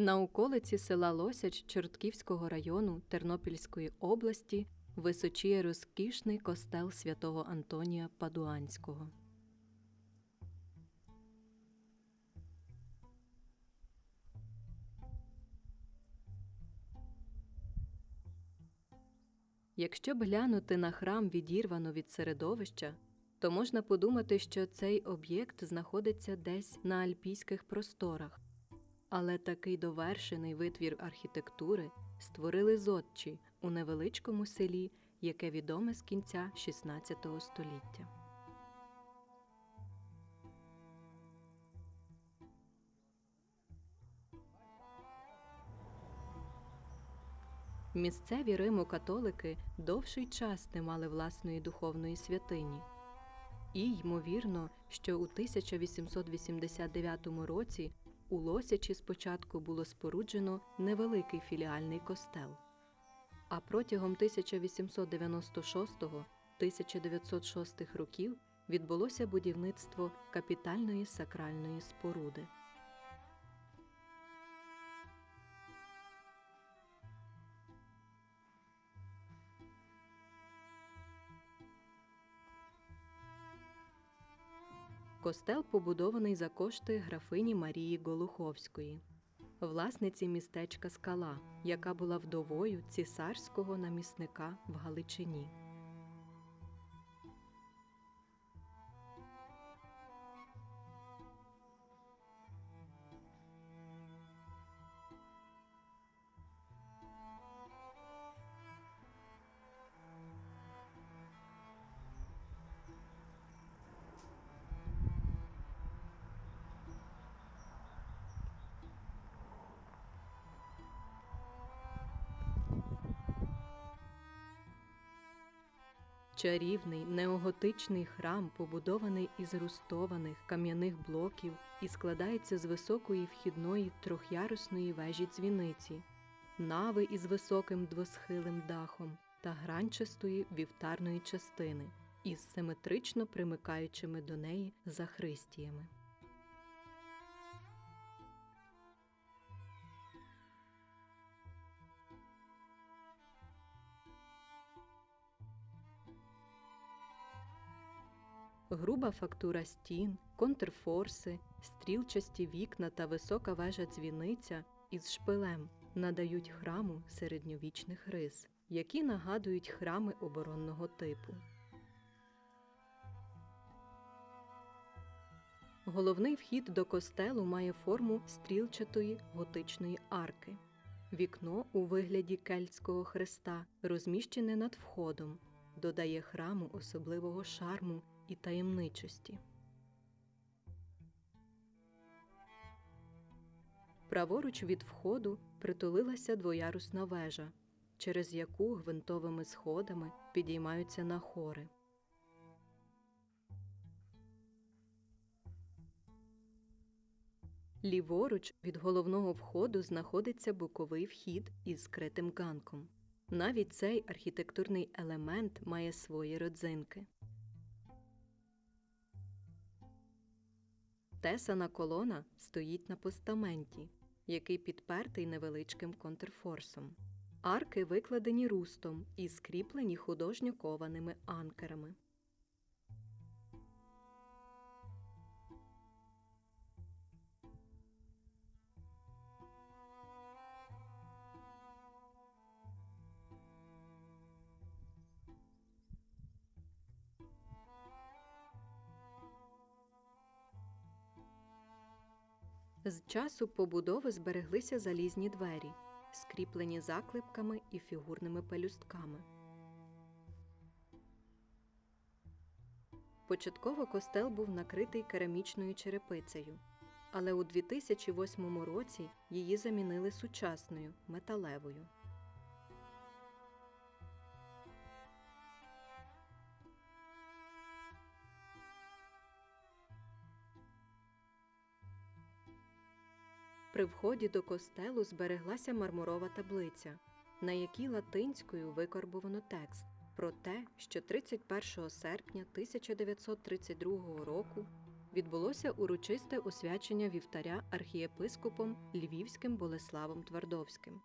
На околиці села Лосяч Чортківського району Тернопільської області височіє розкішний костел святого Антонія Падуанського. Якщо б глянути на храм відірвано від середовища, то можна подумати, що цей об'єкт знаходиться десь на альпійських просторах. Але такий довершений витвір архітектури створили зодчі у невеличкому селі, яке відоме з кінця XVI століття. Місцеві Римо-католики довший час не мали власної духовної святині. І ймовірно, що у 1889 році у Лосячі спочатку було споруджено невеликий філіальний костел. А протягом 1896-1906 років відбулося будівництво капітальної сакральної споруди. Костел побудований за кошти графині Марії Голуховської, власниці містечка Скала, яка була вдовою цісарського намісника в Галичині. Чарівний неоготичний храм, побудований із рустованих кам'яних блоків і складається з високої вхідної трьохярусної вежі дзвіниці, нави із високим двосхилим дахом та гранчастої вівтарної частини із симетрично примикаючими до неї захристіями. Груба фактура стін, контрфорси, стрілчасті вікна та висока вежа дзвіниця із шпилем надають храму середньовічних рис, які нагадують храми оборонного типу. Головний вхід до костелу має форму стрілчатої готичної арки. Вікно у вигляді кельтського хреста розміщене над входом, додає храму особливого шарму і таємничості. Праворуч від входу притулилася двоярусна вежа, через яку гвинтовими сходами підіймаються на хори. Ліворуч від головного входу знаходиться боковий вхід із скритим ганком. Навіть цей архітектурний елемент має свої родзинки. Тесана колона стоїть на постаменті, який підпертий невеличким контрфорсом. Арки викладені рустом і скріплені художньо кованими анкерами. З часу побудови збереглися залізні двері, скріплені заклепками і фігурними пелюстками. Початково костел був накритий керамічною черепицею, але у 2008 році її замінили сучасною металевою. При вході до костелу збереглася мармурова таблиця, на якій латинською викорбовано текст про те, що 31 серпня 1932 року відбулося урочисте освячення вівтаря архієпископом Львівським Болеславом Твардовським.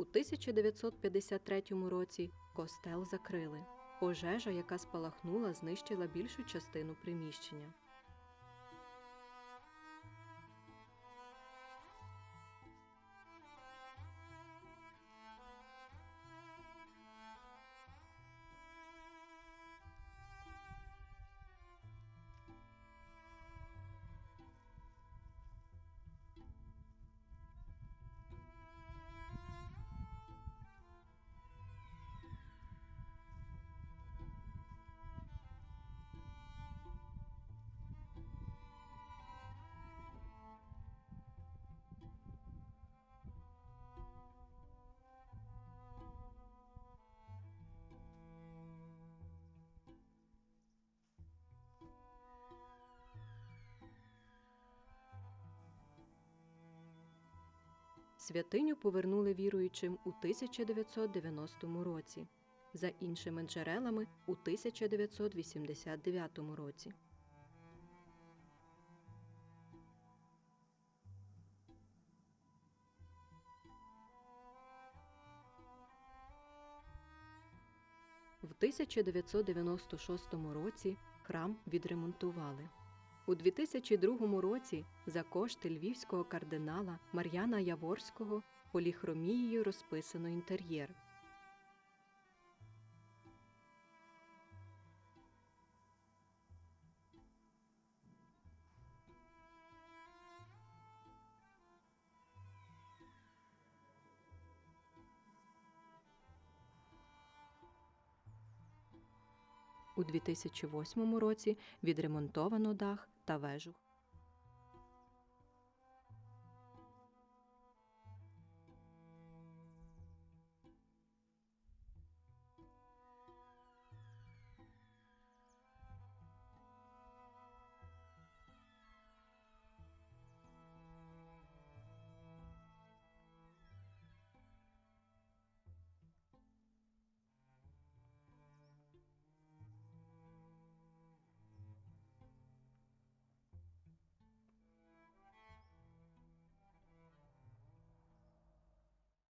У 1953 році костел закрили. Пожежа, яка спалахнула, знищила більшу частину приміщення. Святиню повернули віруючим у 1990 році, за іншими джерелами у 1989 році. В 1996 році храм відремонтували. У 2002 році за кошти львівського кардинала Мар'яна Яворського поліхромією розписано інтер'єр. У 2008 році відремонтовано дах та вежу.